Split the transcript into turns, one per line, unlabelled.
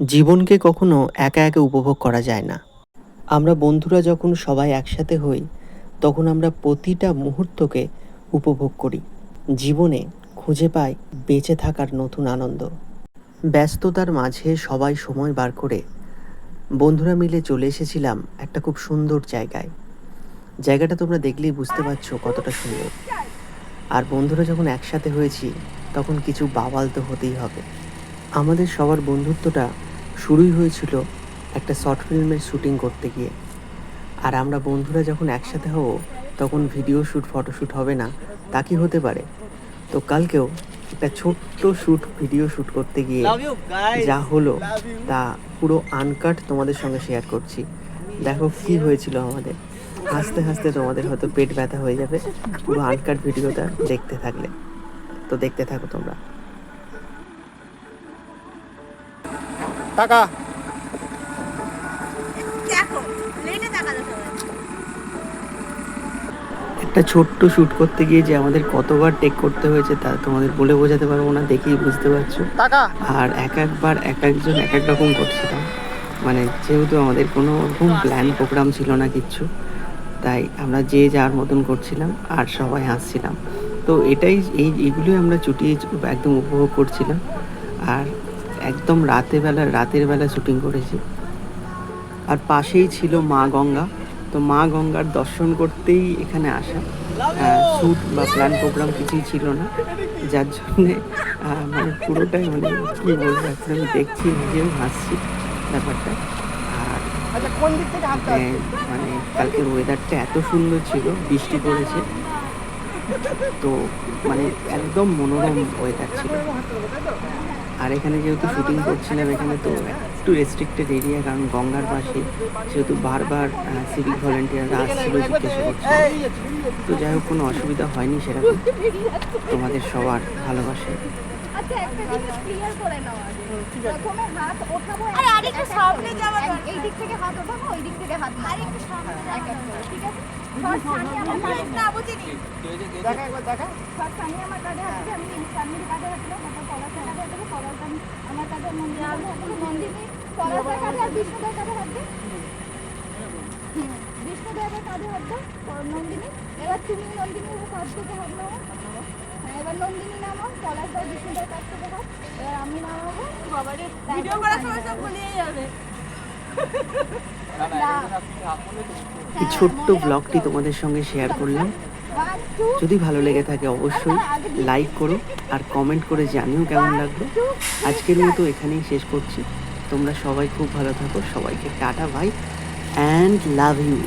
জীবনকে কখনো একা একা উপভোগ করা যায় না। আমরা বন্ধুরা যখন সবাই একসাথে হই, তখন আমরা প্রতিটা মুহূর্তকে উপভোগ করি। জীবনে খুঁজে পাই বেঁচে থাকার নতুন আনন্দ। ব্যস্ততার মাঝে সবাই সময় বার করে বন্ধুরা মিলে চলে এসেছিলাম একটা খুব সুন্দর জায়গায়। জায়গাটা তোমরা দেখলেই বুঝতে পারছ কতটা সুন্দর। আর বন্ধুরা যখন একসাথে হয়েছি, তখন কিছু বাবাল তো হতেই হবে। আমাদের সবার বন্ধুত্বটা শুরুই হয়েছিল একটা শর্ট ফিল্মের শুটিং করতে গিয়ে। আর আমরা বন্ধুরা যখন একসাথে হব তখন ভিডিও শ্যুট ফটোশ্যুট হবে না তা কি হতে পারে? তো কালকেও একটা ছোট্ট শ্যুট ভিডিও শ্যুট করতে গিয়ে যা হলো তা পুরো আনকাট তোমাদের সঙ্গে শেয়ার করছি। দেখো কি হয়েছিল আমাদের। হাসতে হাসতে তোমাদের হয়তো পেট ব্যথা হয়ে যাবে। পুরো আনকাট ভিডিওটা দেখতে থাকলে। তো দেখতে থাকো তোমরা।
টাকা।
একটা ছোট্ট শ্যুট করতে গিয়ে যে আমাদের কতবার টেক করতে হয়েছে তা তোমাদের বলে বোঝাতে পারব না দেখেই বুঝতে পারছ।
টাকা।
আর এক একবার এক একজন এক এক রকম করছিলাম মানে যেহেতু আমাদের কোনো রকম প্ল্যান প্রোগ্রাম ছিল না কিচ্ছু তাই আমরা যে যার মতন করছিলাম আর সবাই হাসছিলাম। তো এটাই এই এগুলোই আমরা চুটিয়ে একদম উপভোগ করছিলাম। আর একদম রাতে বেলা রাতের বেলা শুটিং করেছি। আর পাশেই ছিল মা গঙ্গা। তো মা গঙ্গার দর্শন করতেই এখানে আসা। শ্যুট বা প্ল্যান প্রোগ্রাম কিছুই ছিল না। যার জন্যে মানে পুরোটাই মানে কী বলব এখন আমি দেখছি নিজেও হাসছি ব্যাপারটা। আর
আচ্ছা
মানে মানে কালকের ওয়েদারটা এত সুন্দর ছিল বৃষ্টি পড়েছে। তো মানে একদম মনোরম ওয়েদার ছিল। আর এখানে যেহেতু শুটিং করছিলাম এখানে তো একটু রেস্ট্রিক্টেড এরিয়া কারণ গঙ্গার পাশে যেহেতু বারবার সিভিক ভলেন্টিয়াররা আসছিল জিজ্ঞাসা করছিল। তো যাই হোক কোনো অসুবিধা হয়নি সেরকম। তোমাদের সবার ভালোবাসে।
আচ্ছা একটা জিনিস ক্লিয়ার করে নাও প্রথমে হাত ওঠাবো
আরে আরেকটু সামনে যাওয়া
এই দিক থেকে হাত ওঠাবো ওই দিক থেকে হাত আরেকটু সামনে এক এক করে, ঠিক আছে? ফার্স্ট সানি আমার কাঁধে
না বুঝিনি?
দেখা একবার দেখা।
আমার হাত আমি হাত দেবো তারপর কাঁধে হাত দেবো পলাশ আমি আমার কাঁধে নন্দিনী আর বিষ্ণুদের বিষ্ণুদেবের এবার তুমি নন্দিনীর থেকে নাও হ্যাঁ এবার নন্দিনী বিষ্ণুদের থেকে হাত এবার আমি নামাবো।
বাবারে ভিডিও করার সময় সব ভুলিয়ে যাবে।
ছোট্ট ব্লগটি তোমাদের সঙ্গে শেয়ার করলাম। যদি ভালো লেগে থাকে অবশ্যই লাইক করো আর কমেন্ট করে জানিও কেমন লাগল। আজকের মতো এখানেই শেষ করছি। তোমরা সবাই খুব ভালো থাকো। সবাইকে টাটা ভাই অ্যান্ড লাভ ইউ